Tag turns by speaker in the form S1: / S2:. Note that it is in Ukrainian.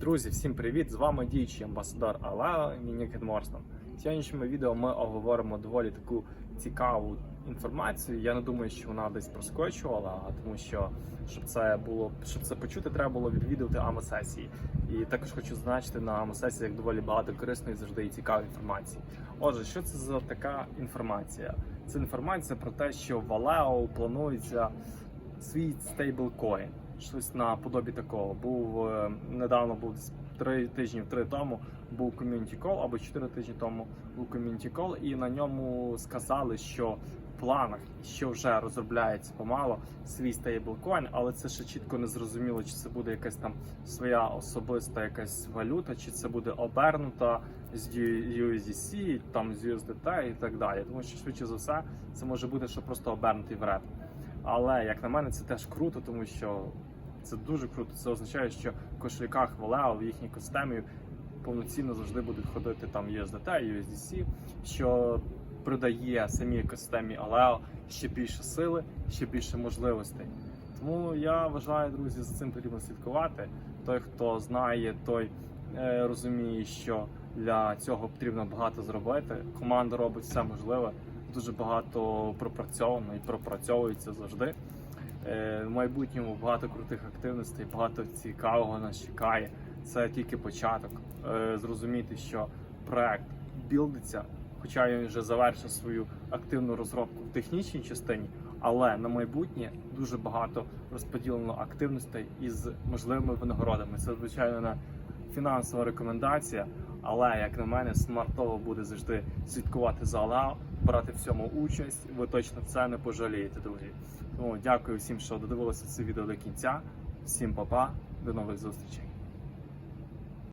S1: Друзі, всім привіт! З вами діючий амбасадор Алео Мінікет Морстон. В сьогоднішньому відео ми оговоримо доволі таку цікаву інформацію. Я не думаю, що вона десь проскочувала, тому що щоб це було щоб це почути, треба було відвідувати АМО-сесії. І також хочу зазначити на АМО-сесіях доволі багато корисної завжди і цікавої інформації. Отже, що це за така інформація? Це інформація про те, що в Алео планується свій стейблкоін. Щось наподобі такого. Був е, недавно був три тижні три тому був ком'юніті кол або чотири тижні тому був ком'юніті кол, і на ньому сказали, що в планах, що вже розробляється помало свій стейблкоін, але це ще чітко не зрозуміло, чи це буде якась там своя особиста якась валюта, чи це буде обернута з USDC, там з USDT і так далі. Тому що швидше за все це може бути, що просто обернутий в реп. Але як на мене, це теж круто, тому що це дуже круто. Це означає, що в кошельках Valeo в їхній екосистемі повноцінно завжди будуть ходити там USDT, USDC, що придає самій екосистемі Aleo ще більше сили, ще більше можливостей. Тому я вважаю, друзі, за цим потрібно слідкувати. Той, хто знає, той е, розуміє, що для цього потрібно багато зробити. Команда робить все можливе, дуже багато пропрацьовано і пропрацьовується завжди. Е, В майбутньому багато крутих активностей, багато цікавого нас чекає. Це тільки початок. Е, Зрозуміти, що проект білдиться, хоча він вже завершив свою активну розробку в технічній частині, але на майбутнє дуже багато розподілено активностей із можливими винагородами. Це звичайно фінансова рекомендація, але як на мене, смартово буде завжди слідкувати за Алео, брати в цьому участь. Ви точно це не пожалієте, друзі. Тому дякую всім, що додивилися це відео до кінця. Всім па-па, до нових зустрічей.